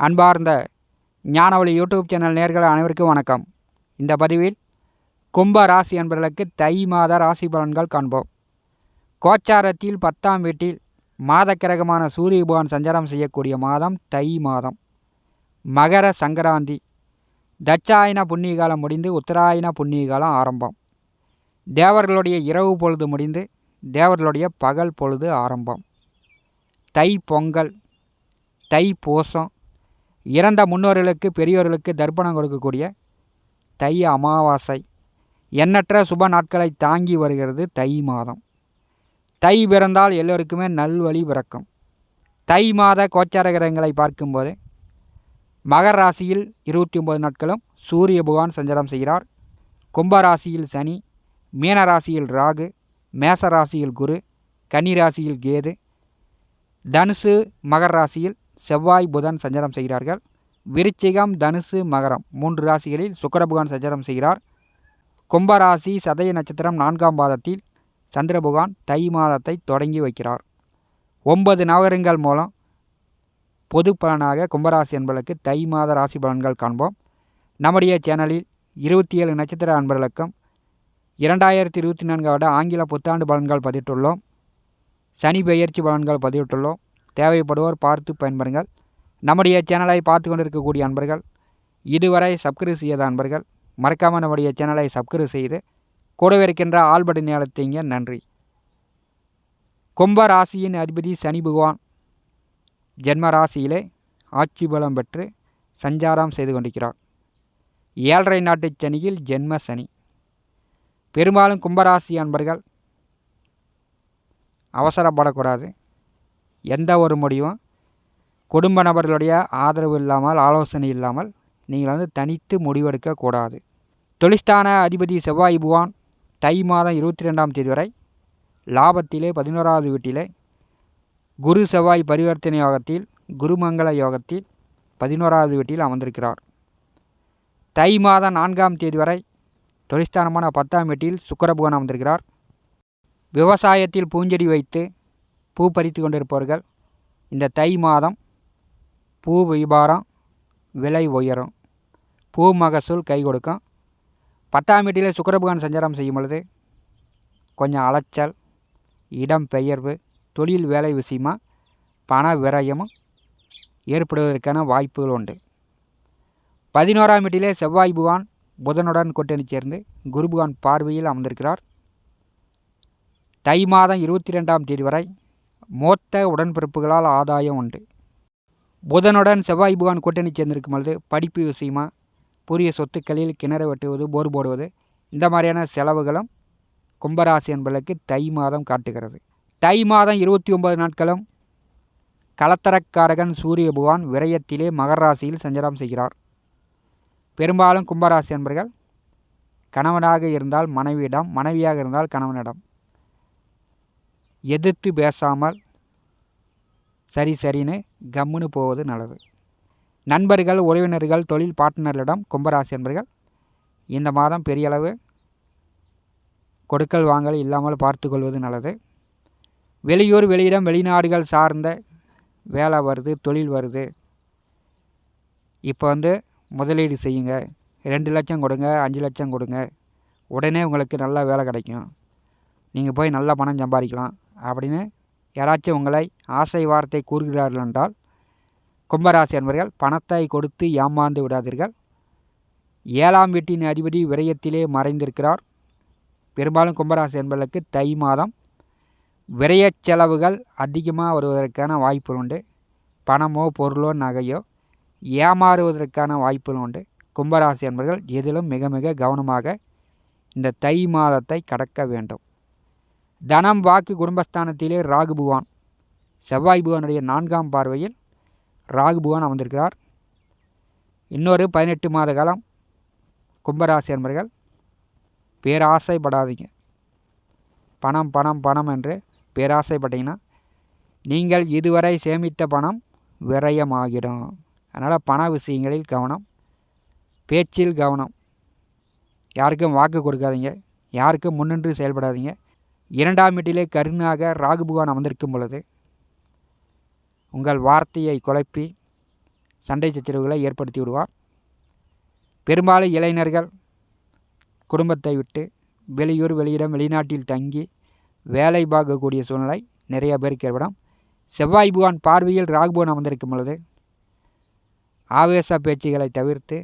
அன்பார்ந்த ஞானவழி YouTube channel நேர்கள் அனைவருக்கும் வணக்கம். இந்த பதிவில் கும்ப ராசி என்பவர்களுக்கு தை மாத ராசி பலன்கள் காண்போம். கோச்சாரத்தில் பத்தாம் வீட்டில் மாத கிரகமான சூரிய பகவான் சஞ்சாரம் செய்யக்கூடிய மாதம் தை மாதம். மகர சங்கராந்தி. தட்சாயன புண்ணிய காலம் முடிந்து உத்தராயண புண்ணிய காலம் ஆரம்பம். தேவர்களுடைய இரவு பொழுது முடிந்து தேவர்களுடைய பகல் பொழுது ஆரம்பம். தை பொங்கல். தை பூசம். இறந்த முன்னோர்களுக்கு பெரியோர்களுக்கு தர்ப்பணம் கொடுக்கக்கூடிய தை அமாவாசை. எண்ணற்ற சுப நாட்களை தாங்கி வருகிறது தை மாதம். தை பிறந்தால் எல்லோருக்குமே நல்வழி பிறக்கும். தை மாத கோச்சார கிரகங்களை பார்க்கும்போது மகர ராசியில் இருபத்தி ஒம்பது நாட்களும் சூரிய புகான் சஞ்சாரம் செய்கிறார். கும்பராசியில் சனி மீன ராசியில் ராகு மேச ராசியில் குரு கன்னி ராசியில் கேது தனுசு மகர ராசியில் செவ்வாய் புதன் சஞ்சாரம் செய்கிறார்கள். விருச்சிகம் தனுசு மகரம் மூன்று ராசிகளில் சுக்கரபகவான் சஞ்சாரம் செய்கிறார். கும்பராசி சதய நட்சத்திரம் நான்காம் பாதத்தில் சந்திரபுகான் தை மாதத்தை தொடங்கி வைக்கிறார். ஒன்பது நவகரங்கள் மூலம் பொது பலனாக கும்பராசி என்பதற்கு தை மாத ராசி பலன்கள் காண்போம். நம்முடைய சேனலில் இருபத்தி ஏழு நட்சத்திர அன்பர்களுக்கும் இரண்டாயிரத்தி இருபத்தி நான்கு ஆங்கில புத்தாண்டு பலன்கள் பதிவிட்டுள்ளோம். சனி பெயர்ச்சி பலன்கள் பதிவிட்டுள்ளோம். தேவைப்படுவோர் பார்த்து பயன்பெறுங்கள். நம்முடைய சேனலை பார்த்து கொண்டிருக்கக்கூடிய அன்பர்கள் இதுவரை சப்ஸ்கிரைப் செய்யாத அன்பர்கள் மறக்காமல் நம்முடைய சேனலை சப்ஸ்கிரைப் செய்து கூடவே இருக்கின்ற ஆல்படி நேரத்தைங்க நன்றி. கும்ப ராசியின் அதிபதி சனி பகவான் ஜென்ம ராசியிலே ஆட்சி பலம் பெற்று சஞ்சாரம் செய்து கொண்டிருக்கிறார். ஏழரை நாட்டு சனியில் ஜென்ம சனி. பெரும்பாலும் கும்பராசி அன்பர்கள் அவசரப்படக்கூடாது. எந்த ஒரு முடிவும் குடும்ப நபர்களுடைய ஆதரவு இல்லாமல் ஆலோசனை இல்லாமல் நீங்கள் வந்து தனித்து முடிவெடுக்கக்கூடாது தொழிஸ்தான அதிபதி செவ்வாய் புவான் தை மாதம் இருபத்தி ரெண்டாம் தேதி வரை லாபத்திலே பதினோராவது வீட்டிலே குரு செவ்வாய் பரிவர்த்தனை யோகத்தில் குருமங்கள யோகத்தில் பதினோராவது வீட்டில் அமர்ந்திருக்கிறார். தை மாதம் நான்காம் தேதி வரை தொழிற்ஸ்தானமான பத்தாம் வீட்டில் சுக்கரபுவன் அமர்ந்திருக்கிறார். விவசாயத்தில் பூஞ்செடி வைத்து பூ பறித்து கொண்டிருப்பவர்கள் இந்த தை மாதம் பூ வியாபாரம் விலை உயரும். பூ மகசூல் கை கொடுக்கும். பத்தாம் வீட்டிலே சுக்கரபகான் சஞ்சாரம் செய்யும் பொழுது கொஞ்சம் அலைச்சல் இடம் பெயர்வு தொழில் வேலை விஷயமா பண விரயமும் ஏற்படுவதற்கான வாய்ப்புகள் உண்டு. பதினோராம் வீட்டிலே செவ்வாய் புகான் புதனுடன் கூட்டணி சேர்ந்து குருபகான் பார்வையில் அமர்ந்திருக்கிறார். தை மாதம் இருபத்தி ரெண்டாம் தேதி வரை மோத்த உடன்பிறப்புகளால் ஆதாயம் உண்டு. புதனுடன் செவ்வாய் புகான் கூட்டணி சேர்ந்திருக்கும் பொழுது படிப்பு விஷயமா புரிய சொத்துக்களில் கிணறு வெட்டுவது போர் போடுவது இந்த மாதிரியான செலவுகளும் கும்பராசி என்பதற்கு தை மாதம் காட்டுகிறது. தை மாதம் இருபத்தி ஒன்பது நாட்களும் கலத்தரக்காரகன் சூரிய புகான் விரயத்திலே மகர ராசியில் சஞ்சாரம் செய்கிறார். பெரும்பாலும் கும்பராசி என்பர்கள் கணவனாக இருந்தால் மனைவியிடம் மனைவியாக இருந்தால் கணவனிடம். எதிர்த்து பேசாமல் சரி சரின்னு கம்முன்னு போவது நல்லது. நண்பர்கள் உறவினர்கள் தொழில் பார்ட்னர்களிடம் கும்பராசி என்பர்கள் இந்த மாதம் பெரிய அளவு கொடுக்கல் வாங்கல் இல்லாமல் பார்த்து கொள்வது நல்லது. வெளியூர் வெளியிடம் வெளிநாடுகள் சார்ந்த வேலை வருது தொழில் வருது. இப்போ வந்து முதலீடு செய்யுங்க. ரெண்டு லட்சம் கொடுங்க அஞ்சு லட்சம் கொடுங்க. உடனே உங்களுக்கு நல்ல வேலை கிடைக்கும். நீங்கள் போய் நல்ல பணம் சம்பாதிக்கலாம். அப்படின்னு யாராச்சும் உங்களை ஆசை வார்த்தை கூறுகிறார்கள் என்றால் கும்பராசி என்பர்கள் பணத்தை கொடுத்து ஏமாந்து விடாதீர்கள். ஏழாம் வீட்டின் அதிபதி விரயத்திலே மறைந்திருக்கிறார். பெரும்பாலும் கும்பராசி என்பவர்களுக்கு தை மாதம் விரய செலவுகள் அதிகமாக வருவதற்கான வாய்ப்புகள் உண்டு. பணமோ பொருளோ நகையோ ஏமாறுவதற்கான வாய்ப்புகள் உண்டு. கும்பராசி என்பர்கள் எதிலும் மிக மிக கவனமாக இந்த தை மாதத்தை கடக்க வேண்டும். தனம் வாக்கு குடும்பஸ்தானத்திலே ராகு புவான். செவ்வாய் புவானுடைய நான்காம் பார்வையில் ராகு புவான் அமர்ந்திருக்கிறார். இன்னொரு பதினெட்டு மாத காலம் கும்பராசி என்பர்கள் பேராசைப்படாதீங்க. பணம் பணம் பணம் என்று பேராசைப்பட்டீங்கன்னா நீங்கள் இதுவரை சேமித்த பணம் விரயமாகிடும். அதனால் பண விஷயங்களில் கவனம் பேச்சில் கவனம். யாருக்கும் வாக்கு கொடுக்காதீங்க. யாருக்கும் முன்னின்று செயல்படாதீங்க. இரண்டாம் வீட்டிலே கருணாக ராகு பகவான் அமர்ந்திருக்கும் பொழுது உங்கள் வார்த்தையை குழப்பி சண்டை சச்சரவுகளை ஏற்படுத்தி விடுவார். பெரும்பாலும் இளைஞர்கள் குடும்பத்தை விட்டு வெளியூர் வெளியிடம் வெளிநாட்டில் தங்கி வேலை பார்க்கக்கூடிய சூழ்நிலை நிறைய பேருக்கு ஏற்படும். செவ்வாய் புகான் பார்வையில் ராகுபவன் அமர்ந்திருக்கும் பொழுது ஆவேச பேச்சுகளை தவிர்த்து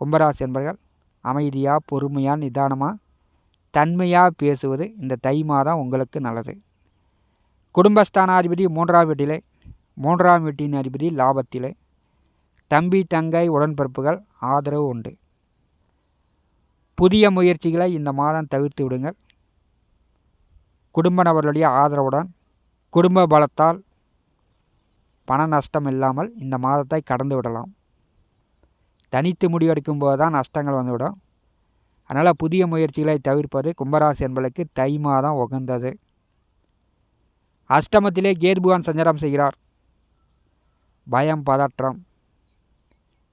கும்பராசி என்பர்கள் அமைதியாக பொறுமையாக நிதானமாக தன்மையாக பேசுவது இந்த தை மாதம் உங்களுக்கு நல்லது. குடும்பஸ்தானாதிபதி மூன்றாம் வீட்டிலே மூன்றாம் வீட்டின் அதிபதி லாபத்திலே. தம்பி தங்கை உடன்பிறப்புகள் ஆதரவு உண்டு. புதிய முயற்சிகளை இந்த மாதம் தவிர்த்து விடுங்கள். குடும்ப நபர்களுடைய ஆதரவுடன் குடும்ப பலத்தால் பண நஷ்டம் இல்லாமல் இந்த மாதத்தை கடந்து விடலாம். தனித்து முடிவெடுக்கும் போது தான் நஷ்டங்கள் வந்துவிடும். அதனால் புதிய முயற்சிகளை தவிர்ப்பது கும்பராசி என்பதற்கு தை மாதம் உகந்தது. அஷ்டமத்திலே கேதுபுவான் சஞ்சாரம் செய்கிறார். பயம் பதற்றம்.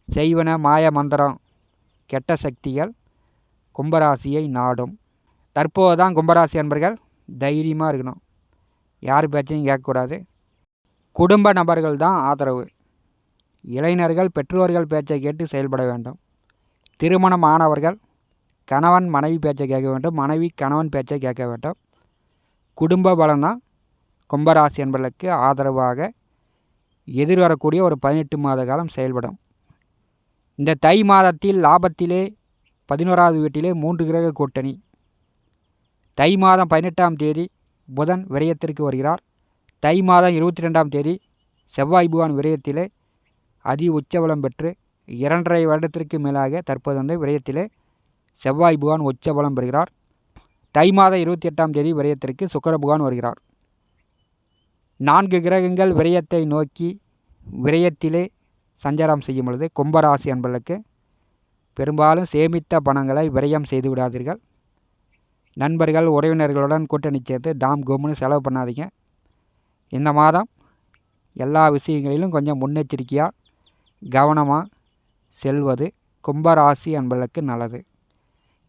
செய்வன மாய மந்திரம் கெட்ட சக்திகள் கும்பராசியை நாடும். தற்போது தான் கும்பராசி என்பர்கள் தைரியமாக இருக்கணும். யார் பேச்சையும் கேட்கக்கூடாது. குடும்ப நபர்கள் தான் ஆதரவு. இளைஞர்கள் பெற்றோர்கள் பேச்சை கேட்டு செயல்பட வேண்டும். திருமணம் ஆனவர்கள் கணவன் மனைவி பேச்சை கேட்க வேண்டும். மனைவி கணவன் பேச்சை கேட்க வேண்டும். குடும்ப பலம்தான் கும்பராசி என்பதற்கு ஆதரவாக எதிர்வரக்கூடிய ஒரு பதினெட்டு மாத காலம் செயல்படும். இந்த தை மாதத்தில் லாபத்திலே பதினோராவது வீட்டிலே மூன்று கிரக கூட்டணி. தை மாதம் பதினெட்டாம் தேதி புதன் விரயத்திற்கு வருகிறார். தை மாதம் இருபத்தி ரெண்டாம் தேதி செவ்வாய் புகான் விரயத்திலே அதி உச்சபலம் பெற்று இரண்டரை வருடத்திற்கு மேலாக தற்போது வந்து விரயத்திலே செவ்வாய் புகான் உச்சபலம் பெறுகிறார். தை மாதம் இருபத்தி எட்டாம் தேதி விரயத்திற்கு சுக்கர புகான் வருகிறார். நான்கு கிரகங்கள் விரயத்தை நோக்கி விரயத்திலே சஞ்சாரம் செய்யும் பொழுது கும்பராசி அன்பர்களுக்கு பெரும்பாலும் சேமித்த பணங்களை விரயம் செய்து விடாதீர்கள். நண்பர்கள் உறவினர்களுடன் கூட்டணி சேர்த்து தாம் கும்னு செலவு பண்ணாதீங்க. இந்த மாதம் எல்லா விஷயங்களிலும் கொஞ்சம் முன்னெச்சரிக்கையாக கவனமாக செல்வது கும்பராசி அன்பர்களுக்கு நல்லது.